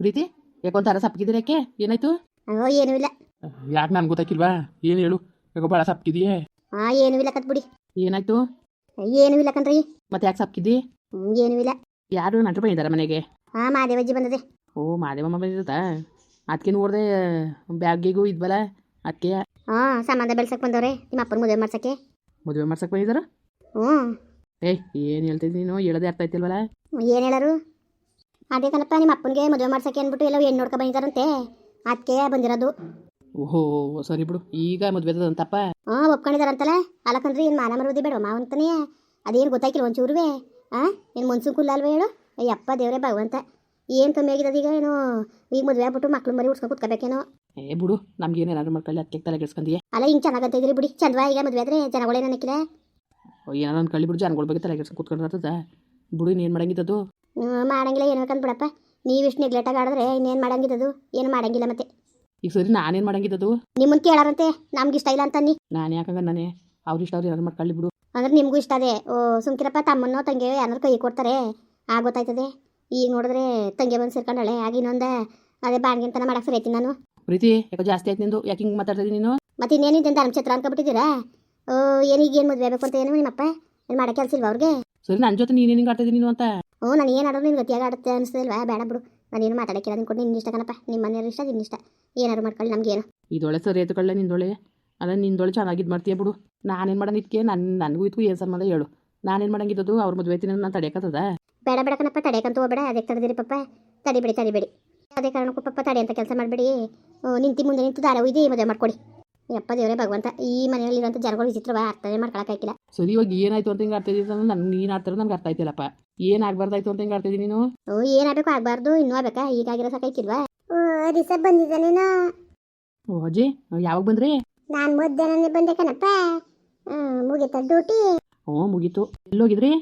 ಪ್ರೀತಿ? ಯಾಕೊಂತಾರ ಸಪ್ಕಿದಿರಕ್ಕೆ ಯಾಕೆ? ಏನಾಯ್ತು? ಓ ಏನೂ ಇಲ್ಲ. ಯಾಕೆ ನನ್ಗೆ ಗೊತ್ತಾಕಿಲ್ವಾ ಏನು ಹೇಳು? ಯಾಕೋ ಬಹಳ ಸಪ್ಪಗಿದೆಯೇ ಹಾ ಏನೂ ಇಲ್ಲ ಕತ್ ಬಿಡಿ ಏನಾಯ್ತು? ಏನೂ ಇಲ್ಲ ಕಣ್ರಿ. ಮತ್ತೆ ಯಾಕೆ ಸಪ್ಪಗಿದ್ದಿ? ಏನು ಏನೂ ಇಲ್ಲ. ಯಾರು ನಂಟ್ರು ಬಂದಿದ್ದಾರೆ ಮನೆಗೆ? ಹಾ ಮಾದೇವಜ್ಜಿ ಬಂದದೆ. ಓ ಮಾದೇವಮ್ಮ ಬಂದಿರುತ್ತಾ ಅದಕ್ಕೆ ನೋಡಿದೆ ಬ್ಯಾಗಿಗೂ ಇದ್ವಲ್ಲ ಅದಕ್ಕೆ ಹಾ ಸಂಬಂಧ ಬೆಳ್ಸಕ್ ಬಂದವ್ರೆ ನಿಮ್ಮ ಅಪ್ಪನ ಮದುವೆ ಮಾಡ್ಸಕ್ಕೆ. ಮದುವೆ ಮಾಡ್ಸಕ್ಕೆ ಬಂದಿದ್ದಾರ ಹ್ಞೂ ಏಯ್ ಏನು ಹೇಳ್ತಿದ್ದಿ ನೀನು? ಹೇಳೋದೇ ಅರ್ಥ ಆಯ್ತಿಲ್ವಲ್ಲ? ಏನು ಹೇಳರು? ಅದೇ ಕಣಪ್ಪ ನಿಮ್ಮ ಅಪ್ಪನಿಗೆ ಮದುವೆ ಮಾಡ್ಸಕ್ಕೆ ಅಂದ್ಬಿಟ್ಟು ಎಲ್ಲ ಹೆಣ್ಣು ನೋಡ್ಕೊ ಬಂದಿದ್ದಾರಂತೆ. ಅದಕ್ಕೆ ಬಂದಿರೋದು. ಓಹೋ ಸರಿ ಬಿಡು. ಈಗ ಮದುವೆ ಅಂತಪ್ಪ ಹಾಂ ಒಪ್ಕೊಂಡಿದಾರಂತಲ್ಲ ಅಲ್ಲಕಂದ್ರೆ ಏನು ಮಾನ ಮರುವುದೇ ಬೇಡ ಮಾವಂತಾನೆ ಅದೇನು ಗೊತ್ತಾಯ್ಕಿಲ್ಲ ಒಂಚೂರುವೆ? ಹಾಂ ಏನು ಮನ್ಸೂನ್ ಕುಲ್ಲ ಅಲ್ವೇ ಹೇಳು? ಅಯ್ಯಪ್ಪ ದೇವರೇ ಭಗವಂತ. ಏನು ಕಮ್ಮಿ ಆಗಿದೆ ಈಗ ಏನು? ಈಗ ಮದುವೆ ಆಗ್ಬಿಟ್ಟು ಮಕ್ಳು ಮರಿ ಉಡ್ಸ್ಕೊಂಡು ಕುತ್ಕೋಬೇಕೇನೋ? ಏ ಬಿಡು. ನಮ್ಗೆ ಏನಾದ್ರು ಮಾಡ್ಕೊಳ್ಳಿ ಅದಕ್ಕೆ ತಲೆ ಕೆಡ್ಸ್ಕೊಂಡಿ ಅಲ್ಲ ಹಿಂಗೆ ಚೆನ್ನಾಗಂತ ಇದ್ರಿ ಬಿಡಿ. ಚಂದ್ವಾ ಈಗ ಮದುವೆ ಆದರೆ ಜನಗಳೇನು ಅನ್ನಕ್ಕಿಲ್ಲ ಏನಾದ್ರು ಅನ್ಕೊಳ್ಳಿ ಬಿಡು. ಜನಗಳ ಬಗ್ಗೆ ತಲೆ ಕೆಡ್ಸ್ಕೊಂಡು ಕೂತ್ಕೊಂಡಿರ್ತದ ಬಿಡು ಇನ್ನೇನು ಮಾಡಂಗಿದ್ದದು? ಮಾಡಂಗಿಲ್ಲ ಏನು ಅಂತ ಬಿಡಪ್ಪ. ನೀವು ಇಷ್ಟು ನೆಗ್ಲೆಕ್ಟಾಗಿ ಆಡಿದ್ರೆ ಇನ್ನೇನು ಮಾಡಂಗಿದ್ದದು? ಏನು ಮಾಡಂಗಿಲ್ಲ ಮತ್ತೆ. ಈಗ ಸರಿ ನಾನೇನು ಮಾಡಂಗಿದ್ದದು? ನಿಮ್ಮನ್ನ ಕೇಳಾರಂತೆ ನಮ್ಗೆ ಇಷ್ಟ ಇಲ್ಲ ಅಂತ ನೀ. ನಾನು ಯಾಕಂಗ ನಾನೇ? ಅವ್ರು ಇಷ್ಟ ಅವ್ರು ಯಾರು ಮಾಡ್ಕೊಳ್ಳಿ ಬಿಡು. ಅಂದ್ರೆ ನಿಮಗೂ ಇಷ್ಟ ಅದೇ. ಓ ಸುಮ್ಕಿರಪ್ಪ ತಮ್ಮನ್ನೋ ತಂಗಿಯೋ ಯಾರು ಕೈ ಕೊಡ್ತಾರೆ. ಆ ಗೊತ್ತಾಯ್ತದೆ. ಈಗ ನೋಡಿದ್ರೆ ತಂಗಿ ಬಂದು ಸೇರ್ಕೊಂಡಳೆ. ಆಗ ಇನ್ನೊಂದು ಅದೇ ಬಾಣ್ಗಿಂತನ ಮಾಡಕ್ಕೆ ಸರಿ ಐತಿ ನಾನು. ಪ್ರೀತಿ ಯಾಕೋ ಜಾಸ್ತಿ ಆಯ್ತು ನಿಂದು? ಯಾಕೆ ಹಿಂಗೆ ಮಾತಾಡ್ತಾ ನೀನು? ಮತ್ತೆ ಇನ್ನೇನಿದೆ ಧರ್ಮಛತ್ರ ಅನ್ಕೊಬಿಟ್ಟಿದ್ದೀರಾ ಓ ಏನೀಗ ಏನು ಮದುವೆ ಆಗಬೇಕು ಅಂತ ಏನು ನಿಮ್ಮಪ್ಪ? ಏನು ಮಾಡೋ ಕೆಲಸ ಇಲ್ವಾ ಅವ್ರಿಗೆ? ಸರಿ ನನ್ನ ಜೊತೆ ನೀನೇನು ಹಿಂಗೆ ಆಡ್ತಾ ನೀನು ಅಂತ? ಹ್ಞೂ ನಾನು ಏನು ಆಡೋದು ನಿನ್ಗೆ ಗತಿಯಾಗ ಆಡುತ್ತೆ ಅನಿಸ್ತದಿಲ್ವಾ? ಬೇಡ ಬಿಡು. ನಾನೇನು ಮಾತಾಡಕ್ಕಿಲ್ಲ ನಿನ್ಕೊಂಡು ನಿನ್ನ ಇಷ್ಟ ಕಣಪ್ಪ. ನಿಮ್ಮ ಮನೆಯವ್ರ ಇಷ್ಟ ನಿನ್ನ ಇಷ್ಟ. ಏನಾದ್ರು ಮಾಡ್ಕೊಳ್ಳಿ ನಮಗೇನು. ಇದೊಳೆ ಸರಿ ಎತ್ಕೊಳ್ಳೆ ನಿಂದೊಳೆ ಅದ ನಿಂದೊಳೆ ಚೆನ್ನಾಗಿದ್ದು ಮಾಡ್ತೀಯ ಬಿಡು. ನಾನೇನು ಮಾಡೋಣ ಇದಕ್ಕೆ ನನ್ನ ನನಗೂ ಇದಕ್ಕೂ ಏನು ಸಂಬಂಧ ಹೇಳು. ನಾನೇನು ಮಾಡಂಗಿದ್ದದು? ಅವ್ರ ಮದುವೆ ತಿನ್ನ ನಾನು ತಡೆಯಕತ್ತದ? ಬೇಡ ಬೇಡ ಕಣಪ್ಪ. ತಡೆಯಕ್ಕಂತ ಹೋಗ್ಬೇಡ. ಅದಕ್ಕೆ ತಡೆದಿರಿ ಪಪ್ಪ. ತಡಿಬೇಡಿ ತಡಿಬೇಡಿ. ಅದೇ ಕಾರಣಕ್ಕೂ ಪಪ್ಪ ತಡೆ ಅಂತ ಕೆಲಸ ಮಾಡಬೇಡಿ. ನಿಂತಿ ಮುಂದೆ ನಿಂತು ದಾರ ಒಯ್ದು ಮದುವೆ ಮಾಡ್ಕೊಡಿ. ಯಪ್ಪ ದೇವರೇ ಭಗವಂತ. ಈ ಮನೆಯಲ್ಲಿರುವಂಥ ಜನಗಳು ವಿಚಿತ್ರವ ಅರ್ಥನೇ ಮಾಡ್ಕೊಳಕ್ಕಾಗಿಲ್ಲ ಸರಿ ಇವಾಗ ಏನಾಯ್ತು ಅಂತ ಹಿಂಗೆ ಅರ್ಥ ಇದ್ದೀನಿ ನನಗೆ ನೀನು ಆಡ್ತಾರೋ ನನಗೆ ಅರ್ಥ ಆಯ್ತಿಲ್ಲಪ್ಪ. ಏನಾಗಬಾರ್ದಾಯ್ತು ಅಂತ ಹಿಂಗೆ ಆಡ್ತಿದ್ದೀನಿ ನೀನು? ಓ ಏನಾಗಬೇಕು ಆಗ್ಬಾರ್ದು. ಇನ್ನೂ ಆಗ್ಬೇಕಾ? ಈಗಾಗಿರೋ ಸಾಕಾಯ್ಕಿಲ್ವಾ ಓ ದಿವಸ ಬಂದಿದ್ದಾನೇನೋ ಓ ಅಜ್ಜಿ ಯಾವಾಗ ಬಂದ್ರಿ? ನಾನು ಮಧ್ಯಾಹ್ನ ಬಂದೆ ಕಣಪ್ಪ. ಮುಗೀತ ಡ್ಯೂಟಿ? ಓ ಮುಗೀತು. ಎಲ್ಲೋಗಿದ್ರಿ?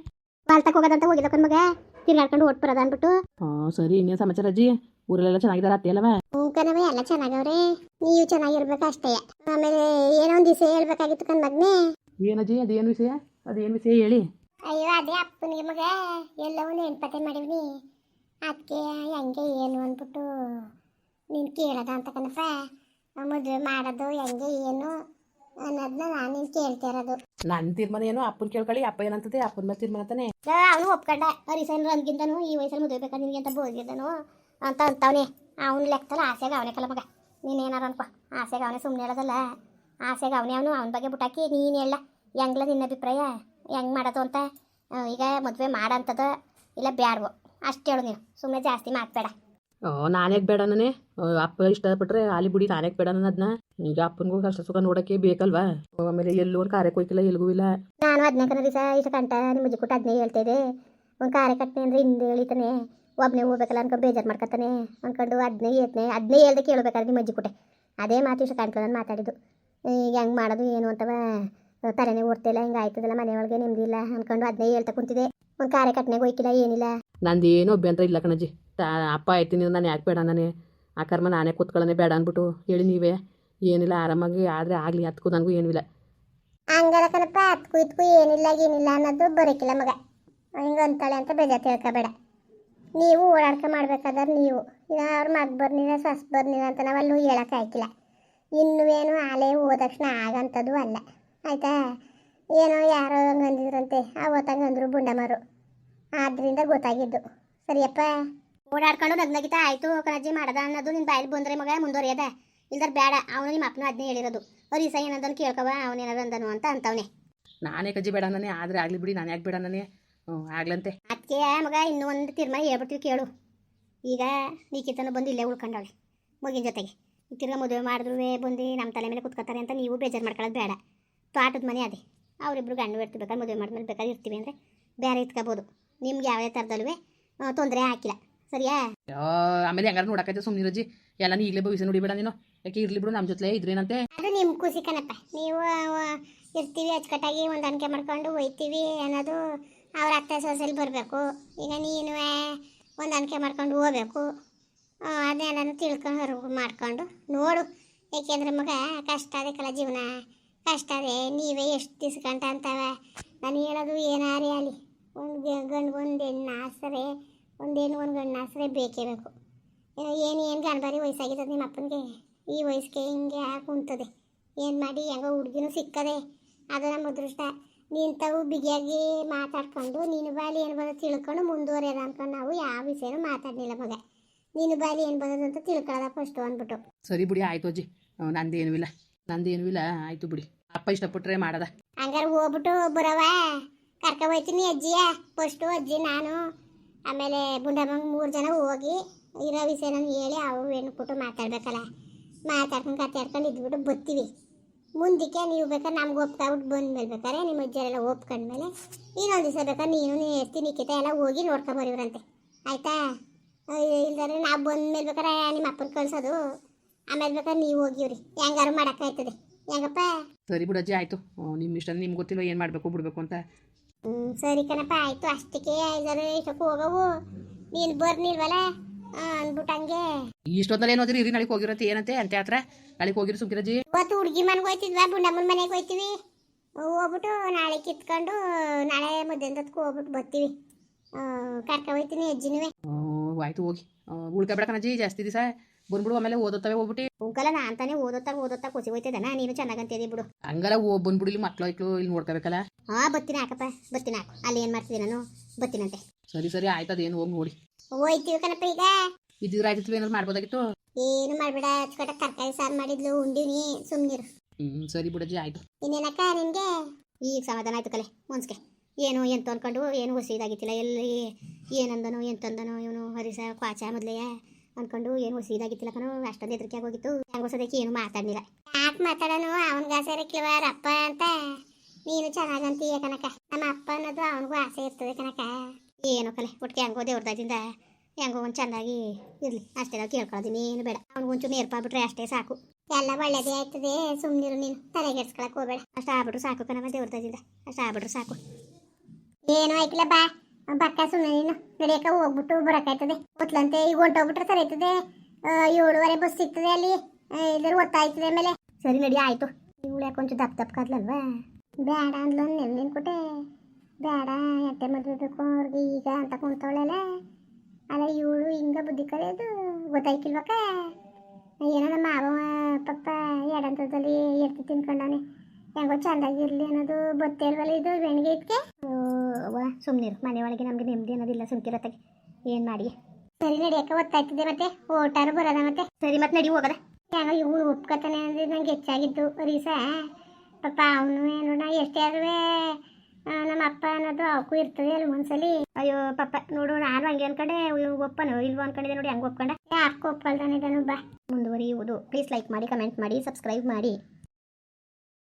ಬಾಲ್ತಕ್ ಹೋಗೋದಂತ ಹೋಗಿದ್ದ ಕಣ್ ಮಗ. ತಿರ್ಗಾಡ್ಕೊಂಡು ಓಟ್ ಬರೋದ ಅನ್ಬಿಟ್ಟು. ಹಾ ಸರಿ ಇನ್ನೇನ್ ಸಮಾಚಾರ ಅಜ್ಜಿ ಊರಲ್ಲೆಲ್ಲ ಚೆನ್ನಾಗಿದಾರ ಅತ್ತೆ ಅಲ್ಲವ? ಹ್ಞೂ ಕಣವ ಎಲ್ಲ ಚೆನ್ನಾಗವ್ರೆ. ನೀವು ಚೆನ್ನಾಗಿರ್ಬೇಕು ಅಷ್ಟೇ. ಆಮೇಲೆ ಏನೋ ಒಂದ್ ದಿವಸ ಹೇಳ್ಬೇಕಾಗಿತ್ತು ಕಣ್ ಮಗ್ನೆ. ಏನಜ್ಜಿ ಅದೇನು ವಿಷಯ? ಅದೇನು ವಿಷಯ ಹೇಳಿ? ಅಯ್ಯೋ ಅದೇ ಅಪ್ಪನಿಗೆ ಮಗ. ಎಲ್ಲವೂ ನೆನ್ಪತೆ ಮಾಡಿವ್ನಿ. ಅದಕ್ಕೆ ಹೆಂಗೆ ಏನು ಅಂದ್ಬಿಟ್ಟು ನೀನು ಕೇಳದ ಅಂತ ಕಣಪ್ಪ. ಮದುವೆ ಮಾಡೋದು ಹೆಂಗೆ ಏನು ಅನ್ನೋದನ್ನ ನಾನು ನೀನು ಕೇಳ್ತಾ ಇರೋದು. ನನ್ನ ತೀರ್ಮಾನ ಏನು? ಅಪ್ಪನ ಕೇಳ್ಕೊಳ್ಳಿ. ಅಪ್ಪ ಏನಂತದೆ? ಅಪ್ಪನ ಮೇಲೆ ತೀರ್ಮಾನ ತಾನೆ? ಅವನು ಒಪ್ಕೊಂಡ. ಹರಿಸನ್ ಅಂದ್ಕಿಂತನು ಈ ವಯಸ್ಸಲ್ಲಿ ಮದುವೆ ನಿಂಗೆ ನಿನಗೆ ಅಂತ ಬೋದಿದ್ದನು ಅಂತ ಅಂತವನೇ. ಅವನು ಲೆಕ್ಕದಲ್ಲಿ ಆಸೆಗೆ ಅವನೇ ಕಲ ಮಗ. ನೀನೇನಾರು ಅನ್ಕೋ. ಆಸೆಗೆ ಅವನೇ ಸುಮ್ಮನೆ ಹೇಳೋದಲ್ಲ ಆಸೆಗೆ ಅವನೇ ಅವನು. ಅವನ ಬಗ್ಗೆ ಬಿಟ್ಟಾಕಿ ನೀನು ಹೇಳ. ಹೆಂಗ್ಲ ನಿನ್ನ ಅಭಿಪ್ರಾಯ? ಹೆಂಗೆ ಮಾಡೋದು ಅಂತ ಈಗ ಮದುವೆ ಮಾಡಂತದ ಇಲ್ಲ ಬ್ಯಾಡ್ವೋ ಅಷ್ಟು ಹೇಳು ನೀನು ಸುಮ್ಮನೆ ಜಾಸ್ತಿ ಮಾತಬೇಡ. ನಾನೇ ಬೇಡ ನಾನೇ? ಅಪ್ಪ ಇಷ್ಟಪಟ್ರೆ ಅಲ್ಲಿ ಬಿಡಿ ನಾನೇ ಬೇಡ ನಾನು ಅದನ್ನ ಈಗ ಅಪ್ಪನಿಗೂ ಕಷ್ಟ ಸುಖ ನೋಡೋಕ್ಕೆ ಬೇಕಲ್ವಾ? ಆಮೇಲೆ ಎಲ್ಲೂ ಒಂದು ಕಾರ್ಯಕ್ಕೆ ಹೋಯ್ತಿಲ್ಲ ಎಲ್ಗೂ ಇಲ್ಲ. ನಾನು ಹದಿನಾಲ್ಕನೇ ದಿವಸ ಇಷ್ಟ ಕಂಟ ನಿಮ್ಮ ಅಜ್ಜಿ ಕೊಟ್ಟು ಹದಿನೈದು ಹೇಳ್ತಾ ಇದೆ ಒಂದು ಕಾರ್ಯ ಕಟ್ನೆ ಅಂದ್ರೆ ಹಿಂದೆ ಹೇಳಿತಾನೆ ಒಬ್ಬನೇ ಹೋಗ್ಬೇಕಲ್ಲ ಅನ್ಕೊಂಡು ಬೇಜಾರು ಮಾಡ್ಕೊತಾನೆ ಅನ್ಕೊಂಡು ಹದಿನೈದು ಹೇಳ್ತಾನೆ ಹದಿನೈದು ಹೇಳ್ದೆ ಕೇಳ್ಬೇಕಾದ್ರೆ ನಿಮ್ಮ ಅಜ್ಜಿ ಕೊಟ್ಟೆ. ಅದೇ ಮಾತು ಇಷ್ಟ ಕಂಟ್ಲು ನಾನು ಮಾತಾಡಿದ್ದು. ಈಗ ಹೆಂಗೆ ಮಾಡೋದು ಏನು ಅಂತವ ತಲೆನೇ ಓಡ್ತಿಲ್ಲ ಹಿಂಗೆ ಆಯ್ತದಲ್ಲ ಮನೆ ಒಳಗೆ ನೆಮ್ಮದಿಲ್ಲ ಅನ್ಕೊಂಡು ಅದನ್ನೇ ಹೇಳ್ತಾ ಕುಂತಿದೆ ಒಂದು ಕಾರ್ಯ ಕಟ್ನೆಗೆ ಹೋಯ್ಕಿಲ್ಲ ಏನಿಲ್ಲ. ನಂದೇನು ಅಭ್ಯಂತರ ಇಲ್ಲ ಕಣಜ್ಜಿ. ತಾ ಅಪ್ಪ ಆಯ್ತೀನಿ ನಾನು ಯಾಕೆ ಬೇಡ ನಾನೇ? ಆ ಕರ್ಮ ನಾನೇ ಕೂತ್ಕೊಳ್ಳನೆ ಬೇಡ ಅಂದ್ಬಿಟ್ಟು ಹೇಳಿ ನೀವೇ. ಏನಿಲ್ಲ ಆರಾಮಾಗಿ ಆದ್ರೆ ಆಗಲಿ ಅದಕ್ಕೂ ನನಗೂ ಏನೂ ಇಲ್ಲ. ಹಂಗಾರ ಕಣಪ್ಪ ಅದಕ್ಕೂ ಇದ್ಕು ಏನಿಲ್ಲ ಏನಿಲ್ಲ ಅನ್ನೋದು ಬರೋಕಿಲ್ಲ ಮಗ. ಹಿಂಗೆ ಅಂತಾಳೆ ಅಂತ ಬೇಜಾರು ತಿಳ್ಕೊಬೇಡ. ನೀವು ಓಡಾಡ್ಕ ಮಾಡ್ಬೇಕಾದ್ರೆ ನೀವು. ಈಗ ಅವ್ರ ಮಗ ಬರ್ನಿಲ್ಲ ಸಸ್ ಬರ್ನಿಲ್ಲ ಅಂತ ನಾವು ಅಲ್ಲೂ ಹೇಳಕ್ಕೆ ಆಯ್ಕಿಲ್ಲ. ಇನ್ನೂ ಏನು ಆಲೆ ಹೋದ ತಕ್ಷಣ ಆಗಂಥದ್ದು ಅಲ್ಲ. ಆಯ್ತಾ? ಏನೋ ಯಾರೋ ಹಂಗೆ ಅಂದಿದ್ರಂತೆ. ಅವತ್ತಂಗೆ ಅಂದರು ಬುಂಡಮರು. ಆದ್ರಿಂದ ಗೊತ್ತಾಗಿದ್ದು. ಸರಿಯಪ್ಪ? ಓಡಾಡ್ಕೊಂಡು ನಗ್ನಗಿತ ಆಯಿತು ಕಣಜ್ಜಿ ಮಾಡದ ಅನ್ನೋದು ನಿನ್ನ ಬಾಯಲ್ಲಿ ಬಂದ್ರೆ ಮಗ ಮುಂದುವರಿಯದ. ಇಲ್ದರ ಬೇಡ ಅವನು ನಿಮ್ಮ ಅಪ್ಪನ ಅದನ್ನೇ ಹೇಳಿರೋದು. ಹರೀಸ ಏನಂದನು ಕೇಳ್ಕವ ಅವನೇನಾದ್ರು ಅಂದನು ಅಂತ ಅಂತವನೆ. ನಾನೇ ಕಜ್ಜಿ ಬೇಡ ನಾನೇ ಆದರೆ ಆಗಲಿ ಬಿಡಿ ನಾನು ಯಾಕೆ ಬೇಡ ನಾನೇ ಹ್ಞೂ ಆಗ್ಲಂತೆ. ಅದಕ್ಕೆ ಮಗ ಇನ್ನೂ ಒಂದು ತೀರ್ಮಾನ ಹೇಳ್ಬಿಡ್ತೀವಿ ಕೇಳು. ಈಗ ನೀಕಿತನ ಬಂದು ಇಲ್ಲೇ ಉಳ್ಕೊಂಡವಳೆ ಮಗಿನ ಜೊತೆಗೆ. ಈ ತಿರ್ಗಾ ಮದುವೆ ಮಾಡಿದ್ರು ಬಂದು ನಮ್ಮ ತಲೆ ಮೇಲೆ ಕುತ್ಕೋತಾರೆ ಅಂತ ನೀವು ಬೇಜಾರು ಮಾಡ್ಕೊಳ್ಳೋದು ಬೇಡ. ತೋಟದ ಮನೆ ಅದೇ. ಅವರಿಬ್ಬರು ಗಂಡು ಇರ್ತಿರ್ಬೇಕಾದ್ರೆ ಮದುವೆ ಮಾಡಿದ್ಮೇಲೆ ಬೇಕಾದ್ರೆ ಇರ್ತೀವಿ ಅಂದರೆ ಬೇರೆ ಇತ್ಕೋಬೋದು. ನಿಮ್ಗೆ ಯಾವುದೇ ಥರದಲ್ಲೂ ತೊಂದರೆ ಹಾಕಿಲ್ಲ. ಸರಿಯಾ? ಆಮೇಲೆ ಹೆಂಗಾರು ನೋಡಕೈತೆ ಸುಮ್ಮನೆ ರಜಿ ಎಲ್ಲ ನೀ ಈಗಲೇ ಭವಿಷ್ಯ ನೋಡಿಬೇಡ ನೀನು. ಯಾಕೆ ಇರ್ಲಿ ಬಿಡು ನಮ್ಮ ಜೊತೆ ಇದ್ರೇನಂತೆ ಅದು ನಿಮ್ಮ ಖುಷಿ ಕಣಪ್ಪ. ನೀವು ಇರ್ತೀವಿ ಅಚ್ಚುಕಟ್ಟಾಗಿ ಹೊಂದಾಣಿಕೆ ಮಾಡ್ಕೊಂಡು ಹೋಯ್ತೀವಿ ಅನ್ನೋದು ಅವ್ರ ಅತ್ತೆ ಸೊಸೆಲಿ ಬರಬೇಕು. ಈಗ ನೀನು ಹೊಂದಾಣಿಕೆ ಮಾಡ್ಕೊಂಡು ಹೋಗ್ಬೇಕು. ಅದನ್ನೆಲ್ಲ ತಿಳ್ಕೊಂಡು ಮಾಡ್ಕೊಂಡು ನೋಡು. ಏಕೆಂದ್ರೆ ಮಗ ಕಷ್ಟ ಅದಕ್ಕೆಲ್ಲ ಕಲ ಜೀವನ ಅದೇ ನೀವೇ ಎಷ್ಟು ದಿಸ್ಕಂಟ ಅಂತವೆ. ನಾನು ಹೇಳೋದು ಏನಾರೇ ಅಲ್ಲಿ? ಒಂದು ಗಂಡು, ಒಂದು ಹೆಣ್ಣು ಆಸರೆ, ಒಂದು ಹೆಣ್ಣು, ಒಂದು ಗಂಡು ಆಸರೆ ಬೇಕೇ ಬೇಕು. ಏನು ಏನು ಗಣಬಾರಿ ವಯಸ್ಸಾಗಿರ್ತದೆ ನಿಮ್ಮ ಅಪ್ಪನಿಗೆ? ಈ ವಯಸ್ಸಿಗೆ ಹಿಂಗೆ ಕುಂತದೆ. ಏನು ಮಾಡಿ ಹೆಂಗೋ ಹುಡುಗಿನೂ ಸಿಕ್ಕದೆ. ಅದು ನಮ್ಮ ಅದೃಷ್ಟ. ನಿಂತವು ಬಿಗಿಯಾಗಿ ಮಾತಾಡ್ಕೊಂಡು ನೀನು ಬಾಲಿ ಏನು ಬರೋದು ತಿಳ್ಕೊಂಡು ಮುಂದುವರೆಯೋದ ಅನ್ಕೊಂಡು ನಾವು ಯಾವ ವಿಷಯನೂ ಮಾತಾಡಲಿಲ್ಲ ಮಗ. ನೀನು ಬಾಲಿ ಏನು ಬರೋದು ಅಂತ ತಿಳ್ಕೊಳ್ಳೋದ ಫಸ್ಟು ಅಂದ್ಬಿಟ್ಟು ಸರಿ ಬಿಡಿ, ಆಯ್ತು ಅಜ್ಜಿ. ನಂದೇನೂ ಇಲ್ಲ. ನಂದೇನೂ ಇಲ್ಲ, ಆಯ್ತು ಬಿಡಿ. ಅಪ್ಪ ಇಷ್ಟಪಟ್ರೆ ಮಾಡದ. ಹಂಗಾರೆ ಹೋಗ್ಬಿಟ್ಟು ಬರವ ಕರ್ಕ ಹೋಯ್ತೀನಿ ಅಜ್ಜಿಯ. ಫಸ್ಟು ಅಜ್ಜಿ, ನಾನು. ಆಮೇಲೆ ಬುಂಡಮ್ಮ ಮೂರು ಜನ ಹೋಗಿ ಇರೋ ನಾನು ಹೇಳಿ ಅವು ಹೆಣ್ಬಿಟ್ಟು ಮಾತಾಡ್ಬೇಕಲ್ಲ. ಮಾತಾಡ್ಕೊಂಡು ಕತೆ ಆಡ್ಕೊಂಡು ಇದ್ಬಿಟ್ಟು ಬರ್ತೀವಿ. ಮುಂದಕ್ಕೆ ನೀವು ಬೇಕಾದ್ರೆ ನಮ್ಗೆ ಒಪ್ಕೊಂಬಿಟ್ಟು ಬಂದ್ಮೇಲೆ ಬೇಕಾದ್ರೆ ನಿಮ್ಮ ಅಜ್ಜರೆಲ್ಲ ಒಪ್ಕೊಂಡ್ಮೇಲೆ ಇನ್ನೊಂದು ದಿವಸ ಬೇಕಾದ್ರೆ ನೀನು ನೀರ್ತಿ ನಿಕ್ಕಿತ ಎಲ್ಲ ಹೋಗಿ ನೋಡ್ಕೊಂಬರಿವ್ರಂತೆ ಆಯ್ತಾ? ಇಲ್ದಾರೆ ನಾವು ಬಂದ್ಮೇಲೆ ಬೇಕಾದ್ರೆ ನಿಮ್ಮ ಅಪ್ಪನ ಕಳ್ಸೋದು. ಆಮೇಲೆ ಬೇಕಾದ್ರೆ ನೀವು ಹೋಗಿವ್ರಿ. ಹೆಂಗಾರು ಮಾಡೋಕ್ಕಾಯ್ತದೆ. ಹೆಂಗಪ್ಪ? ಸರಿ ಬಿಡು ಅಜ್ಜಿ ಆಯಿತು. ನಿಮ್ಮ ಇಷ್ಟ ನಿಮ್ಗೆ ಗೊತ್ತಿಲ್ಲ ಏನು ಮಾಡಬೇಕು ಬಿಡಬೇಕು ಅಂತ. ಹ್ಞೂ ಸರಿ ಕಣಪ್ಪ ಆಯ್ತು. ಅಷ್ಟಕ್ಕೆ ಐದಾರು ಇಷ್ಟಕ್ಕೆ ಹೋಗವು. ನೀನು ಬರ್ನಿಲ್ವಲ್ಲ ಅಂದ್ಬಿಟ್ಟು ಹಂಗೆ. ಇಷ್ಟೊತ್ತಲ್ಲಿ ಏನು ಓದಿರಿ? ಇರಿ ನಾಳೆಗೆ ಹೋಗಿರತ್ತೆ ಏನಂತೆ? ಅಂತೆ ಹತ್ರ ನಾಳೆಗೆ ಹೋಗಿರಿ ಸುಮ್ಕಿರಜ್ಜಿ ಇವತ್ತು ಹುಡುಗಿ ಮನೆಗೆ ಹೋಯ್ತಿದ್ವಾ? ಬುಂಡಮ್ಮನ ಮನೆಗೆ ಹೋಯ್ತೀವಿ. ಹೋಗ್ಬಿಟ್ಟು ನಾಳೆ ಕಿತ್ಕೊಂಡು ನಾಳೆ ಮಧ್ಯಾಹ್ನದಕ್ಕೆ ಹೋಗ್ಬಿಟ್ಟು ಬರ್ತೀವಿ. ಕರ್ಕೊ ಹೋಯ್ತೀನಿ ಅಜ್ಜಿನೂ ಆಯ್ತು ಹೋಗಿ. ಉಳ್ಕೊಬೇಡ ಕಣಜ್ಜಿ ಜಾಸ್ತಿ ದಿವಸ. ಬಂದ್ಬಿಡು ಆಮೇಲೆ ಓದುತ್ತವೆ ಹೋಗ್ಬಿಟ್ಟು. ನಾ ನಾನು ಅಂತಾನೆ ಓದೋತ್ತಾಗ ಓದೋತ್ತಾಗ ಖುಷಿ ಹೋಯ್ತದನ ನೀನು ಚೆನ್ನಾಗಂತಿದ್ದಿ ಬಿಡು. ಹಂಗಲ್ಲ ಓ ಬಂದ್ಬಿಡು ಇಲ್ಲಿ ಮಕ್ಳು ಐಕ್ಳು ಇಲ್ಲಿ ನೋಡ್ಕೋಬೇಕಲ್ಲ. ಹಾ ಬತ್ತಿನ ಹಾಕಪ್ಪ ಬತ್ತಿನ ಹಾಕು. ಅಲ್ಲಿ ಏನು ಮಾಡ್ತೀನಿ ನಾನು? ಬತ್ತಿನಂತೆ. ಸರಿ ಸರಿ ಆಯ್ತದ ಏನು ಹೋಗಿ ನೋಡಿ. ಹೋಯ್ತೀವಿ ಕಣಪ್ಪ ಈಗ? ಇದ್ರ ಆಯ್ತಿತ್ತು ಏನಾದ್ರು ಮಾಡ್ಬೋದಾಗಿತ್ತು? ಏನು ಮಾಡ್ಬೇಡ ಅಚ್ಚುಕಟ್ಟ ತರಕಾರಿ ಸಾರು ಮಾಡಿದ್ಲು ಉಂಡಿವ್ನಿ ಸುಮ್ಮನಿರು ಹ್ಞೂ ಸರಿ ಬಿಡಜ್ಜಿ ಆಯ್ತು. ಇನ್ನೇನಕ್ಕ ನಿನ್ಗೆ? ಈಗ ಸಮಾಧಾನ ಆಯ್ತು ಕಲೆ ಮುನ್ಸ್ಕೆ ಏನು ಎಂತ ಅನ್ಕೊಂಡು ಏನು ಹೊಸ ಇದಾಗಿತ್ತಿಲ್ಲ ಎಲ್ಲಿ ಏನಂದನೋ ಎಂತಂದನು ಇವನು ಹರಿಸ ಕ್ವಾಚ ಮೊದಲೇ. ಅನ್ಕೊಂಡು ಏನು ಸೀದಾಗಿತ್ತಿಲ್ಲ ಕಣೋ ಅಷ್ಟೊಂದು ಹೆದರಿಕೆ ಆಗೋಗಿತ್ತು. ಹೆಂಗೋ ಹೊಸದಕ್ಕೆ ಏನು ಮಾತಾಡ್ಲಿಲ್ಲ. ಯಾಕೆ ಮಾತಾಡೋನು? ಅವನಿಗೆ ಆಸೆ ಇರಕ್ಕಿಲ್ವ ಅಪ್ಪ ಅಂತ. ನೀನು ಚೆನ್ನಾಗಂತೀಯ ಕನಕ ನಮ್ಮ ಅಪ್ಪ ಅನ್ನೋದು ಅವನಿಗೂ ಆಸೆ ಇರ್ತದೆ ಕನಕ ಏನು ಕಲೆ ಒಟ್ಟಿಗೆ ಹೆಂಗೋ ದೇವ್ರದಾದಿಂದ ಹೆಂಗೋ ಒಂದು ಚೆನ್ನಾಗಿ ಇರಲಿ. ಅಷ್ಟೇ ನಾವು ಕೇಳ್ಕೊಳ್ಳೋದಿನಿ ಏನು ಬೇಡ. ಅವ್ನಿಗೊಂಚೂರು ನೇರ್ಪಾಗ್ಬಿಟ್ರೆ ಅಷ್ಟೇ ಸಾಕು. ಎಲ್ಲ ಒಳ್ಳೇದೇ ಆಯ್ತದೆ. ಸುಮ್ಮನಿರು ನೀನು. ತಲೆಗೆಡ್ಸ್ಕೊಳಕ್ಕೆ ಹೋಗ್ಬೇಡ. ಅಷ್ಟು ಆಗ್ಬಿಟ್ರು ಸಾಕು ಕಣವ ದೇವ್ರದಿಂದ ಅಷ್ಟು ಆಗ್ಬಿಟ್ರು ಸಾಕು. ಏನು ಆಯ್ತಿಲ್ಲ ಬಾ ಬಕ್ಕ ಸುಮ್ಮನೆ ನೀನು ನಡಿಯಕ್ಕೆ ಹೋಗ್ಬಿಟ್ಟು ಬರಕಾಯ್ತದೆ ಒತ್ಲಂತೆ ಈಗ ಹೊಂಟೋಗ್ಬಿಟ್ರೆ ಸರಿ ಆಯ್ತದೆ ಏಳುವರೆ ಬಸ್ ಸಿಗ್ತದೆ ಅಲ್ಲಿ. ಇದ್ರೆ ಹೊತ್ತಾಯ್ತದೆ ಆಮೇಲೆ. ಸರಿ ನಡಿ, ಆಯ್ತು. ಇವಳು ಯಾಕೆ ಒಂಚೂರು ದಪ್ಪ ದಪ್ಪ ಕದ್ಲಲ್ವಾ? ಬೇಡ ಅಂದ್ಲು ನೆಲ್ ನಿನ್ಕೊಟ್ಟೆ ಬೇಡ ಎಟ್ಟೆ ಮದುವೆ ಅವ್ರಿಗೆ ಈಗ ಅಂತ ಕುಂತವಳೆಲ್ಲ ಅಲ್ಲ ಇವಳು ಹಿಂಗೆ ಬುದ್ಧಿ ಕಲಿಯೋದು ಗೊತ್ತಾಯ್ಕಿಲ್ವಕ್ಕ? ಏನೋ ನಮ್ಮ ಮಾವ, ಪಪ್ಪ ಎಡಂತದಲ್ಲಿ ಎತ್ತಿ ತಿನ್ಕೊಂಡಾನೆ ಹೆಂಗೋ ಚಂದಾಗಿರ್ಲಿ ಅನ್ನೋದು ಗೊತ್ತೇ ಇಲ್ವಲ್ಲ ಇದು, ಬೆಣ್ಗೆ ಇದಕ್ಕೆ ಸುಮ್ಮನಿರು ಮನೆ ಒಳಗೆ ನಮಗೆ ನೆಮ್ಮದಿ ಅನ್ನೋದಿಲ್ಲ ಸುಮ್ಕಿರತ್ತಾಗೆ ಏನು ಮಾಡಿ? ಸರಿ ನಡಿಯಕ್ಕೆ ಒತ್ತಾಯ್ತದೆ ಮತ್ತೆ. ಓಟಾರು ಬರೋದ ಮತ್ತೆ. ಸರಿ ಮತ್ತೆ ನಡಿ ಹೋಗದ. ಯಾಕ ಇವಳು ಒಪ್ಕೊತಾನೆ ಅಂದ್ರೆ ನಂಗೆ ಹೆಚ್ಚಾಗಿದ್ದು ರೀಸ. ಪಾಪ ಅವನು ಏನು, ನಾ ಎಷ್ಟೇ ಆದ್ರೂ ನಮ್ಮ ಅಪ್ಪ ಅನ್ನೋದು ಅವಕ್ಕೂ ಇರ್ತದೆ ಅಲ್ಲಿ ಒಂದ್ಸಲಿ. ಅಯ್ಯೋ, ಪಾಪ, ನೋಡು, ನಾನು ಹಂಗೆ ಅನ್ಕೊಂಡೆ ಒಪ್ಪನು ಇಲ್ವೋ ಅನ್ಕೊಂಡಿದ್ದೆ ನೋಡಿ, ಹಂಗೆ ಒಪ್ಕೊಂಡೆ. ಯಾಕೆ ಒಪ್ಕೊಳ್ತಾನೆ ಇದನ್ನು ಬಾ. ಮುಂದುವರಿಯುವುದು. ಪ್ಲೀಸ್ ಲೈಕ್ ಮಾಡಿ ಕಮೆಂಟ್ ಮಾಡಿ ಸಬ್ಸ್ಕ್ರೈಬ್ ಮಾಡಿ.